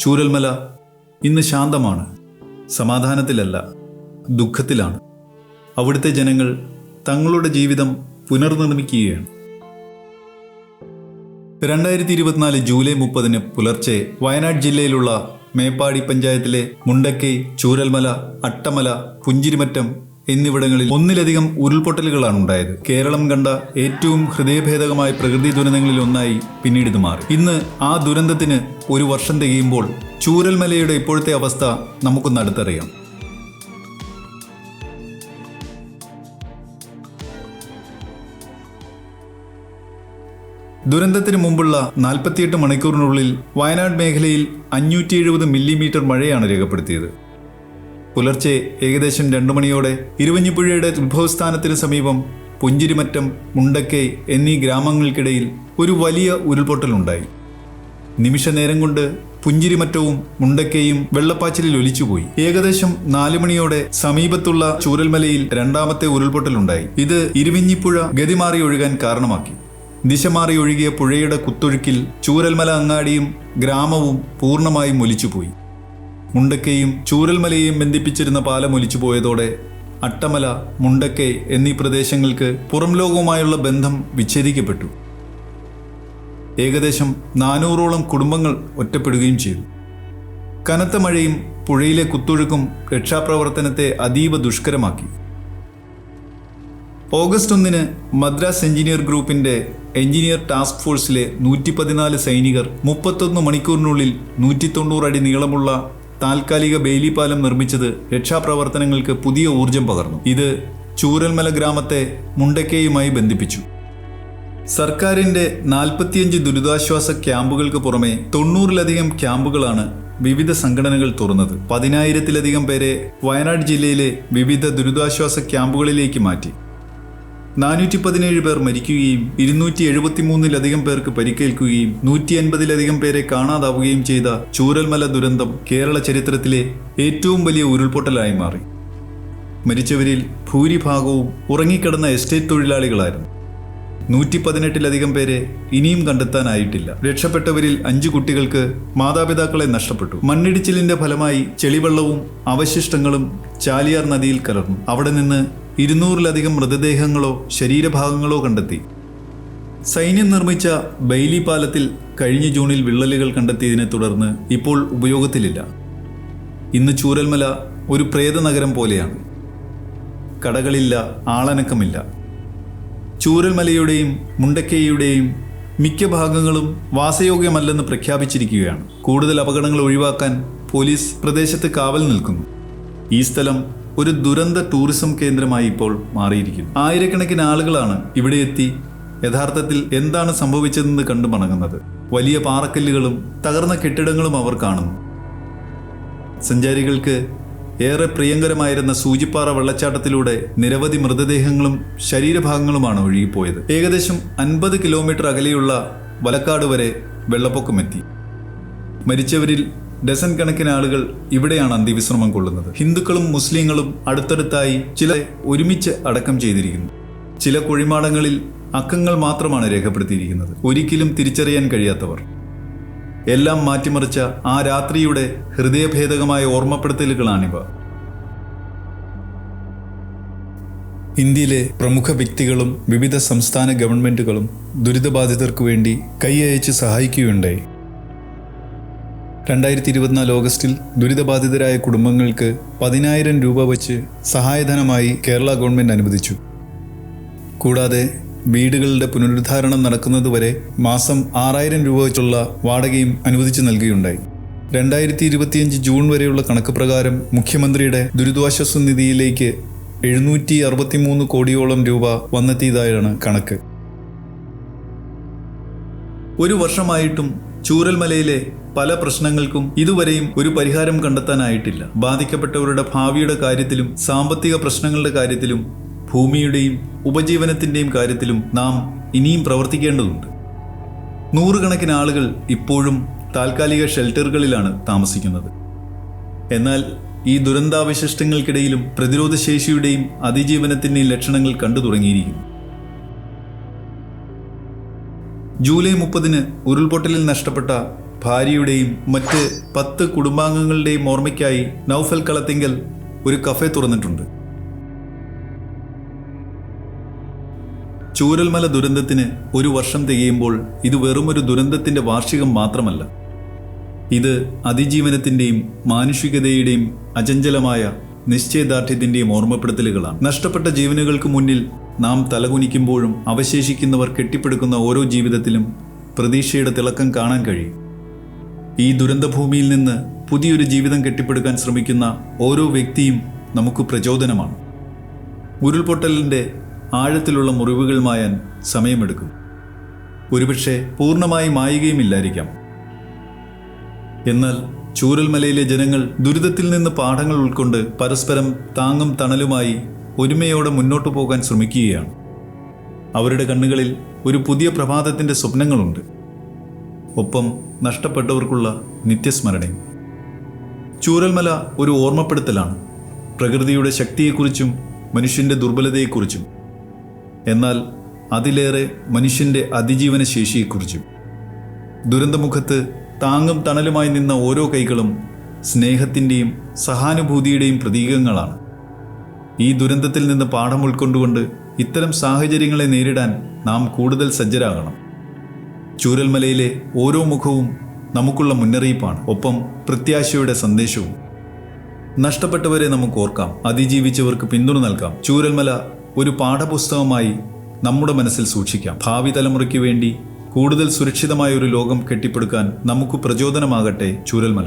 ചൂരൽമല ഇന്ന് ശാന്തമാണ് സമാധാനത്തിലല്ല ദുഃഖത്തിലാണ്. അവിടുത്തെ ജനങ്ങൾ തങ്ങളുടെ ജീവിതം പുനർനിർമ്മിക്കുകയാണ്. രണ്ടായിരത്തി ഇരുപത്തിനാല് ജൂലൈ മുപ്പതിന് പുലർച്ചെ വയനാട് ജില്ലയിലുള്ള മേപ്പാടി പഞ്ചായത്തിലെ മുണ്ടക്കൈ ചൂരൽമല അട്ടമല പുഞ്ചിരിമറ്റം എന്നിവിടങ്ങളിൽ ഒന്നിലധികം ഉരുൾപൊട്ടലുകളാണ് ഉണ്ടായത്. കേരളം കണ്ട ഏറ്റവും ഹൃദയഭേദകമായ പ്രകൃതി ദുരന്തങ്ങളിൽ ഒന്നായി പിന്നീട് ഇത് മാറി. ഇന്ന് ആ ദുരന്തത്തിന് ഒരു വർഷം തികയുമ്പോൾ ചൂരൽമലയുടെ ഇപ്പോഴത്തെ അവസ്ഥ നമുക്കൊന്ന് അടുത്തറിയാം. ദുരന്തത്തിന് മുമ്പുള്ള നാൽപ്പത്തിയെട്ട് മണിക്കൂറിനുള്ളിൽ വയനാട് മേഖലയിൽ അഞ്ഞൂറ്റി എഴുപത് മില്ലിമീറ്റർ മഴയാണ് രേഖപ്പെടുത്തിയത്. പുലർച്ചെ ഏകദേശം രണ്ടു മണിയോടെ ഇരുവഞ്ഞിപ്പുഴയുടെ ഉത്ഭവസ്ഥാനത്തിന് സമീപം പുഞ്ചിരിമറ്റം മുണ്ടക്കൈ എന്നീ ഗ്രാമങ്ങൾക്കിടയിൽ ഒരു വലിയ ഉരുൾപൊട്ടലുണ്ടായി. നിമിഷനേരം കൊണ്ട് പുഞ്ചിരിമറ്റവും മുണ്ടക്കയും വെള്ളപ്പാച്ചിലിൽ ഒലിച്ചുപോയി. ഏകദേശം നാലു മണിയോടെ സമീപത്തുള്ള ചൂരൽമലയിൽ രണ്ടാമത്തെ ഉരുൾപൊട്ടലുണ്ടായി. ഇത് ഇരുവിഞ്ഞിപ്പുഴ ഗതിമാറി ഒഴുകാൻ കാരണമാക്കി. ദിശ മാറി ഒഴുകിയ പുഴയുടെ കുത്തൊഴുക്കിൽ ചൂരൽമല അങ്ങാടിയും ഗ്രാമവും പൂർണമായും ഒലിച്ചുപോയി. മുണ്ടക്കയും ചൂരൽമലയും ബന്ധിപ്പിച്ചിരുന്ന പാലം ഒലിച്ചുപോയതോടെ അട്ടമല മുണ്ടക്കൈ എന്നീ പ്രദേശങ്ങൾക്ക് പുറം ലോകവുമായുള്ള ബന്ധം വിച്ഛേദിക്കപ്പെട്ടു. ഏകദേശം നാനൂറോളം കുടുംബങ്ങൾ ഒറ്റപ്പെടുകയും ചെയ്തു. കനത്ത മഴയും പുഴയിലെ കുത്തൊഴുക്കും രക്ഷാപ്രവർത്തനത്തെ അതീവ ദുഷ്കരമാക്കി. ഓഗസ്റ്റ് ഒന്നിന് മദ്രാസ് എഞ്ചിനീയർ ഗ്രൂപ്പിന്റെ എഞ്ചിനീയർ ടാസ്ക് ഫോഴ്സിലെ നൂറ്റി പതിനാല് സൈനികർ മുപ്പത്തൊന്ന് മണിക്കൂറിനുള്ളിൽ നൂറ്റി തൊണ്ണൂറ് അടി നീളമുള്ള താൽക്കാലിക ബെയിലി പാലം നിർമ്മിച്ചത് രക്ഷാപ്രവർത്തനങ്ങൾക്ക് പുതിയ ഊർജം പകർന്നു. ഇത് ചൂരൽമല ഗ്രാമത്തെ മുണ്ടക്കയുമായി ബന്ധിപ്പിച്ചു. സർക്കാരിന്റെ നാൽപ്പത്തിയഞ്ച് ദുരിതാശ്വാസ ക്യാമ്പുകൾക്ക് പുറമെ തൊണ്ണൂറിലധികം ക്യാമ്പുകളാണ് വിവിധ സംഘടനകൾ തുറന്നത്. പതിനായിരത്തിലധികം പേരെ വയനാട് ജില്ലയിലെ വിവിധ ദുരിതാശ്വാസ ക്യാമ്പുകളിലേക്ക് മാറ്റി. നാനൂറ്റി പതിനേഴ് പേർ മരിക്കുകയും ഇരുന്നൂറ്റി എഴുപത്തിമൂന്നിലധികം പേർക്ക് പരിക്കേൽക്കുകയും നൂറ്റി അൻപതിലധികം പേരെ കാണാതാവുകയും ചെയ്ത ചൂരൽമല ദുരന്തം കേരള ചരിത്രത്തിലെ ഏറ്റവും വലിയ ഉരുൾപൊട്ടലായി മാറി. മരിച്ചവരിൽ ഭൂരിഭാഗവും ഉറങ്ങിക്കിടന്ന എസ്റ്റേറ്റ് തൊഴിലാളികളായിരുന്നു. നൂറ്റി പതിനെട്ടിലധികം പേരെ ഇനിയും കണ്ടെത്താനായിട്ടില്ല. രക്ഷപ്പെട്ടവരിൽ അഞ്ചു കുട്ടികൾക്ക് മാതാപിതാക്കളെ നഷ്ടപ്പെട്ടു. മണ്ണിടിച്ചിലിന്റെ ഫലമായി ചെളിവെള്ളവും അവശിഷ്ടങ്ങളും ചാലിയാർ നദിയിൽ കലർന്നു. അവിടെ നിന്ന് ഇരുന്നൂറിലധികം മൃതദേഹങ്ങളോ ശരീരഭാഗങ്ങളോ കണ്ടെത്തി. സൈന്യം നിർമ്മിച്ച ബെയ്ലി പാലത്തിൽ കഴിഞ്ഞ ജൂണിൽ വിള്ളലുകൾ കണ്ടെത്തിയതിനെ തുടർന്ന് ഇപ്പോൾ ഉപയോഗത്തിലില്ല. ഇന്ന് ചൂരൽമല ഒരു പ്രേതനഗരം പോലെയാണ്. കടകളില്ല ആളനക്കമില്ല. ചൂരൽമലയുടെയും മുണ്ടക്കേയുടെയും മിക്ക ഭാഗങ്ങളും വാസയോഗ്യമല്ലെന്ന് പ്രഖ്യാപിച്ചിരിക്കുകയാണ്. കൂടുതൽ അപകടങ്ങൾ ഒഴിവാക്കാൻ പോലീസ് പ്രദേശത്ത് കാവൽ നിൽക്കുന്നു. ഈ സ്ഥലം ഒരു ദുരന്ത ടൂറിസം കേന്ദ്രമായി ഇപ്പോൾ മാറിയിരിക്കുന്നു. ആയിരക്കണക്കിന് ആളുകളാണ് ഇവിടെ എത്തി യഥാർത്ഥത്തിൽ എന്താണ് സംഭവിച്ചതെന്ന് കണ്ടു മടങ്ങുന്നത്. വലിയ പാറക്കല്ലുകളും തകർന്ന കെട്ടിടങ്ങളും അവർ കാണുന്നു. സഞ്ചാരികൾക്ക് ഏറെ പ്രിയങ്കരമായിരുന്ന സൂചിപ്പാറ വെള്ളച്ചാട്ടത്തിലൂടെ നിരവധി മൃതദേഹങ്ങളും ശരീരഭാഗങ്ങളുമാണ് ഒഴുകിപ്പോയത്. ഏകദേശം അൻപത് കിലോമീറ്റർ അകലെയുള്ള വലക്കാട് വരെ വെള്ളപ്പൊക്കമെത്തി. മരിച്ചവരിൽ ഡസൻ കണക്കിന് ആളുകൾ ഇവിടെയാണ് അന്ത്യവിശ്രമം കൊള്ളുന്നത്. ഹിന്ദുക്കളും മുസ്ലിങ്ങളും അടുത്തടുത്തായി ചില ഒരുമിച്ച് അടക്കം ചെയ്തിരിക്കുന്നു. ചില കുഴിമാടങ്ങളിൽ അക്കങ്ങൾ മാത്രമാണ് രേഖപ്പെടുത്തിയിരിക്കുന്നത്. ഒരിക്കലും തിരിച്ചറിയാൻ കഴിയാത്തവർ. എല്ലാം മാറ്റിമറിച്ച ആ രാത്രിയുടെ ഹൃദയഭേദകമായ ഓർമ്മപ്പെടുത്തലുകളാണിവ. ഇന്ത്യയിലെ പ്രമുഖ വ്യക്തികളും വിവിധ സംസ്ഥാന ഗവൺമെന്റുകളും ദുരിതബാധിതർക്കു വേണ്ടി കൈയയച്ച് സഹായിക്കുകയുണ്ടായി. രണ്ടായിരത്തി ഇരുപത്തിനാല് ഓഗസ്റ്റിൽ ദുരിതബാധിതരായ കുടുംബങ്ങൾക്ക് പതിനായിരം രൂപ വച്ച് സഹായധനമായി കേരള ഗവൺമെന്റ് അനുവദിച്ചു. കൂടാതെ വീടുകളുടെ പുനരുദ്ധാരണം നടക്കുന്നതുവരെ മാസം ആറായിരം രൂപ വെച്ചുള്ള വാടകയും അനുവദിച്ചു നൽകുകയുണ്ടായി. രണ്ടായിരത്തി ഇരുപത്തിയഞ്ച് ജൂൺ വരെയുള്ള കണക്ക് പ്രകാരം മുഖ്യമന്ത്രിയുടെ ദുരിതാശ്വാസ നിധിയിലേക്ക് എഴുന്നൂറ്റി അറുപത്തിമൂന്ന് കോടിയോളം രൂപ വന്നെത്തിയതായാണ് കണക്ക്. ഒരു വർഷമായിട്ടും ചൂരൽമലയിലെ പല പ്രശ്നങ്ങൾക്കും ഇതുവരെയും ഒരു പരിഹാരം കണ്ടെത്താനായിട്ടില്ല. ബാധിക്കപ്പെട്ടവരുടെ ഭാവിയുടെ കാര്യത്തിലും സാമ്പത്തിക പ്രശ്നങ്ങളുടെ കാര്യത്തിലും ഭൂമിയുടെയും ഉപജീവനത്തിന്റെയും കാര്യത്തിലും നാം ഇനിയും പ്രവർത്തിക്കേണ്ടതുണ്ട്. നൂറുകണക്കിന് ആളുകൾ ഇപ്പോഴും താൽക്കാലിക ഷെൽട്ടറുകളിലാണ് താമസിക്കുന്നത്. എന്നാൽ ഈ ദുരന്താവശിഷ്ടങ്ങൾക്കിടയിലും പ്രതിരോധശേഷിയുടെയും അതിജീവനത്തിന്റെയും ലക്ഷണങ്ങൾ കണ്ടു തുടങ്ങിയിരിക്കുന്നു ജൂലൈ മുപ്പതിന് ഉരുൾപൊട്ടലിൽ നഷ്ടപ്പെട്ട ഭാര്യയുടെയും മറ്റ് പത്ത് കുടുംബാംഗങ്ങളുടെയും ഓർമ്മയ്ക്കായി നൌഫൽ കളത്തിങ്കൽ ഒരു കഫേ തുറന്നിട്ടുണ്ട്. ചൂരൽമല ദുരന്തത്തിന് ഒരു വർഷം തികയുമ്പോൾ ഇത് വെറുമൊരു ദുരന്തത്തിന്റെ വാർഷികം മാത്രമല്ല. ഇത് അതിജീവനത്തിന്റെയും മാനുഷികതയുടെയും അചഞ്ചലമായ നിശ്ചയദാർഢ്യത്തിന്റെയും ഓർമ്മപ്പെടുത്തലുകളാണ്. നഷ്ടപ്പെട്ട ജീവനുകൾക്ക് മുന്നിൽ നാം തലകുനിക്കുമ്പോഴും അവശേഷിക്കുന്നവർ കെട്ടിപ്പടുക്കുന്ന ഓരോ ജീവിതത്തിലും പ്രതീക്ഷയുടെ തിളക്കം കാണാൻ കഴിയും. ഈ ദുരന്തഭൂമിയിൽ നിന്ന് പുതിയൊരു ജീവിതം കെട്ടിപ്പടുക്കാൻ ശ്രമിക്കുന്ന ഓരോ വ്യക്തിയും നമുക്ക് പ്രചോദനമാണ്. ഉരുൾപൊട്ടലിന്റെ ആഴത്തിലുള്ള മുറിവുകൾ മായാൻ സമയമെടുക്കും. ഒരുപക്ഷെ പൂർണമായി മായുകയുമില്ലായിരിക്കാം. എന്നാൽ ചൂരൽമലയിലെ ജനങ്ങൾ ദുരിതത്തിൽ നിന്ന് പാഠങ്ങൾ ഉൾക്കൊണ്ട് പരസ്പരം താങ്ങും തണലുമായി ഒരുമയോടെ മുന്നോട്ടു പോകാൻ ശ്രമിക്കുകയാണ്. അവരുടെ കണ്ണുകളിൽ ഒരു പുതിയ പ്രഭാതത്തിന്റെ സ്വപ്നങ്ങളുണ്ട്. ഒപ്പം നഷ്ടപ്പെട്ടവർക്കുള്ള നിത്യസ്മരണയും. ചൂരൽമല ഒരു ഓർമ്മപ്പെടുത്തലാണ്. പ്രകൃതിയുടെ ശക്തിയെക്കുറിച്ചും മനുഷ്യന്റെ ദുർബലതയെക്കുറിച്ചും. എന്നാൽ അതിലേറെ മനുഷ്യന്റെ അതിജീവന ശേഷിയെക്കുറിച്ചും. ദുരന്തമുഖത്ത് താങ്ങും തണലുമായി നിന്ന ഓരോ കൈകളും സ്നേഹത്തിന്റെയും സഹാനുഭൂതിയുടെയും പ്രതീകങ്ങളാണ്. ഈ ദുരന്തത്തിൽ നിന്ന് പാഠം ഉൾക്കൊണ്ടുകൊണ്ട് ഇത്തരം സാഹചര്യങ്ങളെ നേരിടാൻ നാം കൂടുതൽ സജ്ജരാകണം. ചൂരൽമലയിലെ ഓരോ മുഖവും നമുക്കുള്ള മുന്നറിയിപ്പാണ്. ഒപ്പം പ്രത്യാശയുടെ സന്ദേശവും. നഷ്ടപ്പെട്ടവരെ നമുക്ക് ഓർക്കാം. അതിജീവിച്ചവർക്ക് പിന്തുണ നൽകാം. ചൂരൽമല ഒരു പാഠപുസ്തകമായി നമ്മുടെ മനസ്സിൽ സൂക്ഷിക്കാം. ഭാവി തലമുറയ്ക്ക് വേണ്ടി കൂടുതൽ സുരക്ഷിതമായ ഒരു ലോകം കെട്ടിപ്പടുക്കാൻ നമുക്ക് പ്രചോദനമാകട്ടെ ചൂരൽമല.